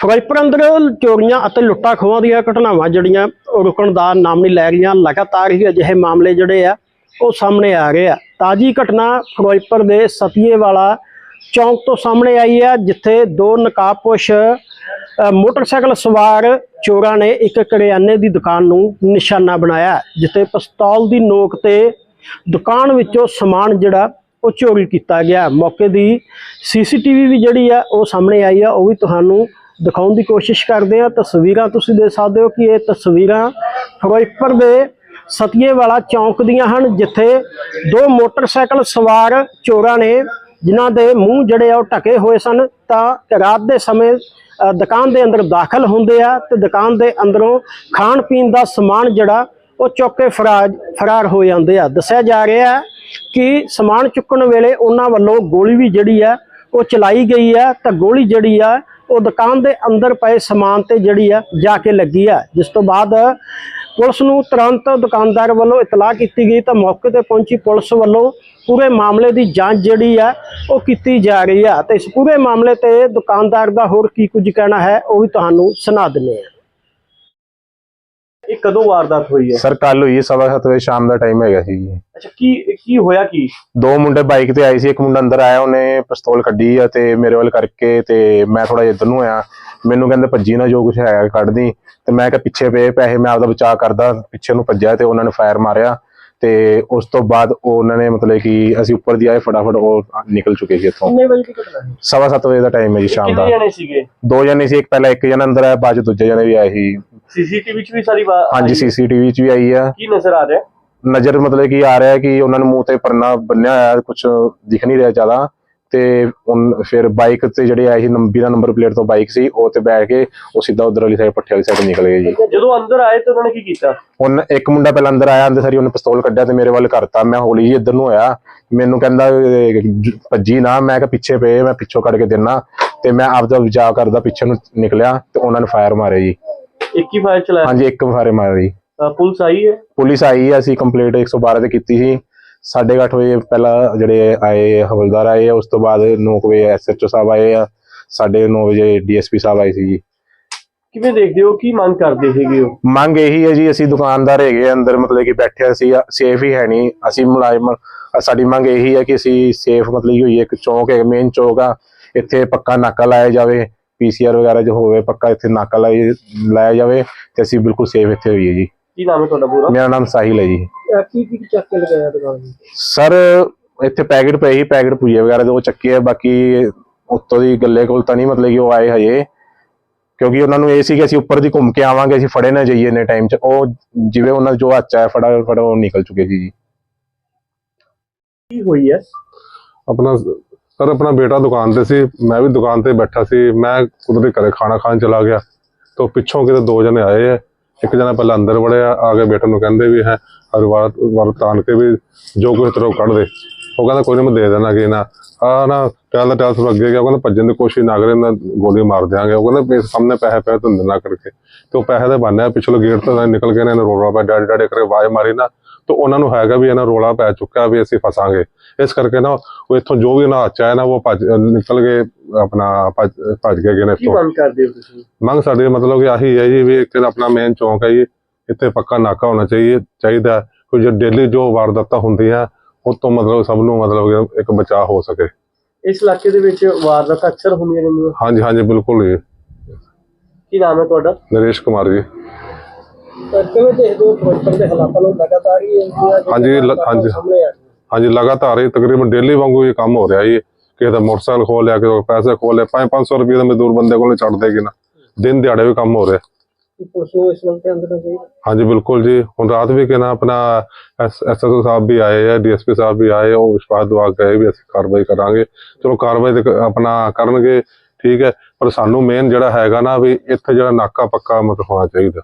ਫਿਰੋਜ਼ਪੁਰ ਅੰਦਰ ਚੋਰੀਆਂ ਅਤੇ ਲੁੱਟਾਂ ਖੋਹਾਂ ਦੀਆਂ ਘਟਨਾਵਾਂ ਜਿਹੜੀਆਂ ਉਹ ਰੁਕਣ ਦਾ ਨਾਮ ਨਹੀਂ ਲੈ ਰਹੀਆਂ ਲਗਾਤਾਰ ਹੀ ਅਜਿਹੇ ਮਾਮਲੇ ਜਿਹੜੇ ਆ ਉਹ ਸਾਹਮਣੇ ਆ ਰਹੇ ਆ। ਤਾਜੀ ਘਟਨਾ ਫਿਰੋਜ਼ਪੁਰ ਦੇ ਸਤੀਏ ਵਾਲਾ ਚੌਂਕ ਤੋਂ ਸਾਹਮਣੇ ਆਈ ਹੈ ਜਿੱਥੇ ਦੋ ਨਕਾਬਪੋਸ਼ ਅ, ਮੋਟਰਸਾਈਕਲ ਸਵਾਰ ਚੋਰਾਂ ਨੇ ਇੱਕ ਕਰਿਆਨੇ ਦੀ ਦੁਕਾਨ ਨੂੰ ਨਿਸ਼ਾਨਾ ਬਣਾਇਆ ਜਿੱਥੇ ਪਿਸਤੌਲ ਦੀ ਨੋਕ ਤੇ ਦੁਕਾਨ ਵਿੱਚੋਂ ਸਮਾਨ ਜਿਹੜਾ ਉਹ ਚੋਰੀ ਕੀਤਾ ਗਿਆ। ਮੌਕੇ ਦੀ ਸੀਸੀਟੀਵੀ ਵੀ ਜਿਹੜੀ ਆ, ਉਹ ਸਾਹਮਣੇ ਆਈ ਆ। ਉਹ ਵੀ ਤੁਹਾਨੂੰ ਦਿਖਾਉਣ ਦੀ ਕੋਸ਼ਿਸ਼ ਕਰਦੇ ਆ। ਤਸਵੀਰਾਂ ਤੁਸੀਂ ਦੇਖ ਸਕਦੇ ਹੋ ਕਿ ਇਹ ਤਸਵੀਰਾਂ ਫਿਰੋਜ਼ਪੁਰ ਦੇ ਸਤੀਏ ਵਾਲਾ ਚੌਂਕ ਦੀਆਂ ਹਨ, ਜਿੱਥੇ ਦੋ ਮੋਟਰਸਾਈਕਲ ਸਵਾਰ ਚੋਰਾਂ ਨੇ, ਜਿਨ੍ਹਾਂ ਦੇ ਮੂੰਹ ਜਿਹੜੇ ਆ, ਉਹ ਢਕੇ ਹੋਏ ਸਨ। ਤਾਂ ਰਾਤ ਦੇ ਸਮੇਂ ਦੁਕਾਨ ਦੇ ਅੰਦਰ ਦਾਖਲ ਹੁੰਦੇ ਆ ਤੇ ਦੁਕਾਨ ਦੇ ਅੰਦਰੋਂ ਖਾਣ ਪੀਣ ਦਾ ਸਮਾਨ ਜਿਹੜਾ, ਉਹ ਚੁੱਕ ਕੇ ਫਰਾਰ ਫਰਾਰ ਹੋ ਜਾਂਦੇ ਆ। ਦੱਸਿਆ ਜਾ ਰਿਹਾ ਹੈ ਕਿ ਸਮਾਨ ਚੁੱਕਣ ਵੇਲੇ ਉਹਨਾਂ ਵੱਲੋਂ ਗੋਲੀ ਵੀ ਜਿਹੜੀ ਹੈ ਉਹ ਚਲਾਈ ਗਈ ਹੈ ਤਾਂ ਗੋਲੀ ਜਿਹੜੀ ਆ, ਉਹ ਦੁਕਾਨ ਦੇ ਅੰਦਰ ਪਏ ਸਮਾਨ ਤੇ ਜਿਹੜੀ ਆ, ਜਾ ਕੇ ਲੱਗੀ ਹੈ ਜਿਸ ਤੋਂ ਬਾਅਦ ਪੁਲਿਸ ਨੂੰ ਤੁਰੰਤ ਦੁਕਾਨਦਾਰ ਵੱਲੋਂ ਇਤਲਾਹ ਕੀਤੀ ਗਈ, ਤਾਂ ਮੌਕੇ ਤੇ ਪਹੁੰਚੀ ਪੁਲਿਸ ਵੱਲੋਂ ਪੂਰੇ ਮਾਮਲੇ ਦੀ ਜਾਂਚ ਜਿਹੜੀ ਹੈ ਉਹ ਕੀਤੀ ਜਾ ਰਹੀ ਹੈ ਤੇ ਇਸ ਪੂਰੇ ਮਾਮਲੇ ਤੇ ਦੁਕਾਨਦਾਰ ਦਾ ਹੋਰ ਕੀ ਕੁਝ ਕਹਿਣਾ ਹੈ, ਉਹ ਵੀ ਤੁਹਾਨੂੰ ਸੁਣਾ ਦਿੰਦੇ ਹਾਂ ਇਹ ਕਦੋਂ ਵਾਰਦਾਤ ਹੋਈ ਹੈ? ਸਰ ਕੱਲ ਹੋਈ ਸਵਾ ਸੱਤ ਵਜੇ ਸ਼ਾਮ ਦਾ ਟਾਈਮ ਹੈਗਾ ਸੀ ਜੀ। ਅੱਛਾ ਕੀ ਕੀ ਹੋਇਆ ਕੀ? ਦੋ ਮੁੰਡੇ ਬਾਈਕ ਤੇ ਆਏ ਸੀ ਇੱਕ ਮੁੰਡਾ ਅੰਦਰ ਆਇਆ ਉਹਨੇ ਪਿਸਤੌਲ ਕੱਢੀ ਆ ਤੇ ਮੇਰੇ ਵੱਲ ਕਰਕੇ ਤੇ ਮੈਂ ਥੋੜਾ ਇੱਧਰ ਨੂੰ ਆਇਆ। ਮੈਨੂੰ ਕਹਿੰਦੇ ਭੱਜੀ ਨਾ ਜੋ ਕੁਝ ਹੈਗਾ ਕੱਢਦੀ ਤੇ ਮੈਂ ਕਿਹਾ ਪਿੱਛੇ ਪਏ ਪੈਸੇ ਮੈਂ ਆਪਦਾ ਬਚਾਅ ਕਰਦਾ। ਪਿੱਛੇ ਨੂੰ ਭੱਜਿਆ ਤੇ ਉਹਨਾਂ ਨੇ ਫਾਇਰ ਮਾਰਿਆ। ਤੇ ਉਸ ਤੋਂ ਬਾਅਦ ਉਹ ਉਹਨਾਂ ਨੇ ਮਤਲਬ ਕਿ ਅਸੀਂ ਉੱਪਰ ਦੀ ਆਏ ਫਟਾਫਟ ਉਹ ਨਿਕਲ ਚੁੱਕੇ ਸੀ ਇੱਥੋਂ। ਕਿੰਨੇ ਵਜੇ ਦੀ ਘਟਨਾ ਹੈ ਸਵਾ ਸੱਤ ਵਜੇ ਦਾ ਟਾਈਮ ਹੈ ਜੀ ਸ਼ਾਮ ਦਾ। ਕਿੰਨੇ ਜਣੇ ਸੀਗੇ? ਦੋ ਜਣੇ ਸੀ ਇੱਕ ਪਹਿਲਾਂ ਇੱਕ ਜਣਾ ਅੰਦਰ ਆਇਆ ਬਾਅਦ ਚ ਦੂਜੇ ਜਣੇ ਵੀ ਆਏ ਸੀ। ਸੀਸੀਟੀਵੀ ਵਿੱਚ ਵੀ ਸਾਰੀ ਵਾ- ਹਾਂਜੀ। ਸੀਸੀਟੀਵੀ ਚ ਵੀ ਆਈ ਆ। ਕੀ ਨਜ਼ਰ ਆ ਰਿਹਾ? ਹੈ? ਨਜ਼ਰ ਮਤਲਬ ਕਿ ਆ ਰਿਹਾ ਹੈ ਕਿ ਉਹਨਾਂ ਨੂੰ ਮੂੰਹ ਤੇ ਪਰਨਾ ਬੰਨਿਆ ਹੋਇਆ ਕੁਝ ਦਿਖ ਨਹੀਂ ਰਿਹਾ ਜ਼ਿਆਦਾ। ਤੇ ਉਨ- ਫਿਰ ਬਾਈਕ ਤੇ ਜਿਹੜੇ ਆਏ ਸੀ ਨੰਬਰ ਬਿਨਾ ਨੰਬਰ ਪਲੇਟ ਤੋਂ ਬਾਈਕ ਸੀ ਉਹ ਤੇ ਬੈਠ ਕੇ ਉਹ ਸਿੱਧਾ ਉਧਰ ਵਾਲੀ ਸਾਈਡ ਪੱਠੇ ਵਾਲੀ ਸਾਈਡ ਨਿਕਲ ਗਏ ਜੀ। ਜਦੋਂ ਅੰਦਰ ਆਏ ਤਾਂ ਉਹਨਾਂ ਨੇ ਕੀ ਕੀਤਾ? ਉਹਨ ਇੱਕ ਮੁੰਡਾ ਪਹਿਲਾਂ ਅੰਦਰ ਆਇਆ ਅੰਦਰ ਸਾਰੀ ਉਹਨੇ ਪਿਸਤੌਲ ਕੱਢਿਆ ਤੇ ਮੇਰੇ ਵੱਲ ਕਰਤਾ। ਮੈਂ ਹੌਲੀ ਜੀ ਇੱਧਰ ਨੂੰ ਹੋਇਆ ਮੈਨੂੰ ਕਹਿੰਦਾ ਜ- ਭੱਜੀ ਨਾ ਮੈਂ ਕਿ ਪਿੱਛੇ ਪਏ ਮੈਂ ਪਿੱਛੋਂ ਕੱਢ ਕੇ ਦੇਣਾ ਤੇ ਮੈਂ ਆਪਦਾ ਬਚਾਅ ਕਰਦਾ ਪਿੱਛੇ ਨੂੰ ਨਿਕਲਿਆ ਤੇ ਉਹਨਾਂ ਨੇ ਫਾਇਰ ਮਾਰੇ ਜੀ। ਇੱਕ ਹੀ ਫਾਇਰ ਚਲਾਇਆ? ਹਾਂਜੀ ਇੱਕ ਫਾਇਰ ਮਾਰੇ ਜੀ। ਅ, ਪੁਲਿਸ ਆਈ ਹੈ? ਪੁਲਿਸ ਆਈ ਹੈ, ਅਸੀਂ ਕੰਪਲੀਟ 112 ਤੇ ਕੀਤੀ ਸੀ। 8:30 ਵਜੇ ਪਹਿਲਾਂ ਜਿਹੜੇ ਆਏ ਹਵਲਦਾਰ ਆਏ ਉਸ ਤੋਂ ਬਾਅਦ 9 ਵਜੇ ਐਸਐਚਓ ਸਾਹਿਬ ਆਏ ਆ 9:30 ਵਜੇ ਡੀਐਸਪੀ ਸਾਹਿਬ ਆਏ ਸੀ ਜੀ ਕਿਵੇਂ ਦੇਖਦੇ ਹੋ? ਕੀ ਮੰਗ ਕਰਦੇ ਹੈਗੇ ਹੋ ਮੰਗ ਇਹੀ ਹੈ ਜੀ ਅਸੀਂ ਦੁਕਾਨਦਾਰ ਹੈਗੇ ਅੰਦਰ ਮਤਲਬ ਕਿ ਬੈਠੇ ਸੀ ਸੇਫ ਹੀ ਹੈ ਨਹੀਂ। ਅਸੀਂ ਮੁਲਾਜ਼ਮ ਸਾਡੀ ਮੰਗ ਇਹੀ ਹੈ ਕਿ ਅਸੀਂ ਸੇਫ ਮਤਲਬ ਕਿ ਹੋਈ ਇੱਕ ਚੌਂਕ ਹੈ ਮੇਨ ਚੌਕ ਆ ਇੱਥੇ ਪੱਕਾ ਨਾਕਾ ਲਾਇਆ ਜਾਵੇ ਪੀਸੀਆਰ ਵਗੈਰਾ ਜੋ ਹੋਵੇ ਪੱਕਾ ਇੱਥੇ ਨਾਕਾ ਲਾਇਆ ਜਾਵੇ ਤੇ ਅਸੀਂ ਬਿਲਕੁਲ ਸੇਫ ਇੱਥੇ ਹੋਈਏ ਜੀ। ਕੀ ਨਾਮ ਹੈ ਤੁਹਾਡਾ ਪੂਰਾ? ਮੇਰਾ ਨਾਮ ਸਾਹਿਲ ਹੈ ਜੀ। ਕੀ ਕੀ ਚੱਕ ਕੇ ਲਗਾਇਆ ਦੁਕਾਨ ਨੂੰ ਸਰ ਇੱਥੇ ਪੈਕੇਟ ਪਏ ਸੀ ਪੈਕੇਟ ਪੂਜੇ ਵਗੈਰਾ ਦੇ ਉਹ ਚੱਕੇ ਆ ਬਾਕੀ ਉੱਤੋਂ ਦੀ ਗੱਲੇ ਕੋਲ ਤਾਂ ਨਹੀਂ ਮਤਲਬ ਕਿ ਉਹ ਆਏ ਹਜੇ। ਕਿਉਂਕਿ ਉਹਨਾਂ ਨੂੰ ਇਹ ਸੀ ਕਿ ਅਸੀਂ ਉੱਪਰ ਦੀ ਘੁੰਮ ਕੇ ਆਵਾਂਗੇ ਅਸੀਂ ਫੜੇ ਨਾ ਜਾਈਏ ਨੇ ਟਾਈਮ 'ਚ। ਉਹ ਜਿਵੇਂ ਉਹਨਾਂ ਦਾ ਜੋ ਹੱਥ ਹੈ ਫੜਾ ਫੜਾ ਉਹ ਨਿਕਲ ਚੁੱਕੇ ਸੀ ਜੀ। ਕੀ ਹੋਈ ਹੈ? ਆਪਣਾ ਸਰ ਆਪਣਾ ਬੇਟਾ ਦੁਕਾਨ ਤੇ ਸੀ। ਮੈਂ ਵੀ ਦੁਕਾਨ ਤੇ ਬੈਠਾ ਸੀ। ਮੈਂ ਕੁਦਰਤੀ ਘਰੇ ਖਾਣਾ ਖਾਣ ਚਲਾ ਗਿਆ। ਤੋਂ ਪਿੱਛੋਂ ਕਿਤੇ ਦੋ ਜਣੇ ਆਏ ਆ। ਇੱਕ ਜਣਾ ਪਹਿਲਾਂ ਅੰਦਰ ਵੜਿਆ, ਆ ਕੇ ਬੇਟੇ ਨੂੰ ਕਹਿੰਦੇ ਵੀ ਹੈ, ਹਰ ਵਾਰ ਵਾਰ ਤਾਨ ਕੇ ਵੀ ਜੋ ਕੁਝ ਤਰੋ ਕੱਢ ਦੇ। ਉਹ ਕਹਿੰਦਾ ਕੋਈ ਨਹੀਂ ਮੈਂ ਦੇ ਦੇਣਾ ਕਿ ਨਾ। ਆ ਨਾ, ਟੈਲ ਟੈਲ ਅੱਗੇ ਗਿਆ, ਉਹ ਕਹਿੰਦਾ ਭੱਜਣ ਦੀ ਕੋਸ਼ਿਸ਼ ਨਾ ਕਰੇ ਨਾ ਗੋਲੀ ਮਾਰ ਦਿਆਂਗੇ। ਉਹ ਕਹਿੰਦਾ ਮੇਰੇ ਸਾਹਮਣੇ ਪੈਸੇ ਪਏ ਤੁਹਾਨੂੰ ਨਾ ਕਰਕੇ। ਤੇ ਉਹ ਪੈਸੇ ਦੇ ਬਹਾਨੇ ਪਿਛਲੇ ਗੇਟ ਤੋਂ ਨਿਕਲ ਕੇ ਇਹਨਾਂ ਨੇ ਰੋਲਾ ਪਾ ਡਾਡੇ ਡਾਡੇ ਕਰਕੇ ਆਵਾਜ਼ ਮਾਰੀ ਨਾ। ਤੇ ਉਹਨਾਂ ਨੂੰ ਹੈਗਾ ਵੀ ਇਹਨਾਂ ਰੋਲਾ ਪੈ ਚੁੱਕਾ ਵੀ ਅਸੀਂ ਫਸਾਂਗੇ। ਇਸ ਕਰਕੇ ਨਾ ਉਹ ਇੱਥੋਂ ਜੋ ਵੀ ਨਾ ਚਾਹੇ ਨਾ ਉਹ ਭੱਜ ਨਿਕਲ ਗਏ ਆਪਣਾ ਭੱਜ ਗਏ ਨੇ ਇੱਥੋਂ। ਮੰਗ ਕਰਦੇ ਹੋ ਤੁਸੀਂ? ਮੰਗ ਸਾਡੀ ਮਤਲਬ ਕਿ ਆਹੀ ਹੈ ਜੀ ਵੀ ਇੱਕ ਆਪਣਾ ਮੇਨ ਚੌਂਕ ਹੈ ਜੀ ਇੱਥੇ ਪੱਕਾ ਨਾਕਾ ਹੋਣਾ ਚਾਹੀਏ ਚਾਹੀਦਾ ਹੈ। ਕੋਈ ਜੋ ਡੇਲੀ ਜੋ ਵਾਰਦਾਤਾਂ ਹੁੰਦੀਆਂ ਉਹ ਤੋਂ ਮਤਲਬ ਸਭ ਨੂੰ ਮਤਲਬ ਇੱਕ ਬਚਾਅ ਹੋ ਸਕੇ। ਇਸ ਇਲਾਕੇ ਦੇ ਵਿੱਚ ਵਾਰਦਾਤਾਂ ਅਕਸਰ ਹੁੰਦੀਆਂ ਰਹਿੰਦੀਆਂ? ਹਾਂਜੀ ਹਾਂਜੀ ਬਿਲਕੁਲ ਜੀ। ਕੀ ਨਾਮ ਹੈ ਤੁਹਾਡਾ? ਨਰੇਸ਼ ਕੁਮਾਰ ਜੀ। ਕਿਵੇਂ ਦੇਖਦੇ ਹੋ ਫਿਰੋਜ਼ਪੁਰ ਦੇ ਹਾਲਾਤਾਂ ਨੂੰ ਲਗਾਤਾਰ ਹੀ ਇਹ ਜਿਹੜੀਆਂ ਹਾਂਜੀ, ਲ- ਹਾਂਜੀ। ਸਾਹਮਣੇ ਆ ਰਹੀਆਂ। ਹਾਂਜੀ ਲਗਾਤਾਰ ਇਹ ਤਕਰੀਬਨ ਡੇਲੀ ਵਾਂਗੂ ਇਹ ਕੰਮ ਹੋ ਰਿਹਾ ਜੀ। ਕਿਸੇ ਦਾ ਮੋਟਰਸਾਈਕਲ ਖੋਲ ਲਿਆ ਕਿਸੇ ਪੈਸੇ ਖੋਲ ਲਿਆ 5-500 ਰੁਪਏ ਦਾ ਮਜ਼ਦੂਰ ਬੰਦੇ ਕੋਲ ਛੱਡ ਦੇਗੇ ਨਾ। ਦਿਨ ਦਿਹਾੜੇ ਵੀ ਕੰਮ ਹੋ ਰਿਹਾ। ਕੀ ਪੁਲਿਸ ਨੂੰ ਇਸ ਵੱਲ ਧਿਆਨ ਦੇਣਾ ਚਾਹੀਦਾ? ਹਾਂਜੀ ਬਿਲਕੁਲ ਜੀ। ਹੁਣ ਰਾਤ ਵੀ ਕਿਨਾ ਆਪਣਾ ਐਸਐਸਓ ਸਾਹਿਬ ਵੀ ਆਏ ਆ ਡੀਐਸਪੀ ਸਾਹਿਬ ਵੀ ਆਏ ਉਹ ਵਿਸ਼ਵਾਸ ਦਵਾ ਗਏ ਵੀ ਅਸੀਂ ਕਾਰਵਾਈ ਕਰਾਂਗੇ। ਚਲੋ ਕਾਰਵਾਈ ਤੇ ਕ- ਆਪਣਾ ਕਰਨਗੇ ਠੀਕ ਹੈ। ਪਰ ਸਾਨੂੰ ਮੇਨ ਜਿਹੜਾ ਹੈਗਾ ਨਾ ਵੀ ਇੱਥੇ ਜਿਹੜਾ ਨਾਕਾ ਪੱਕਾ ਮਤਲਬ ਹੋਣਾ ਚਾਹੀਦਾ।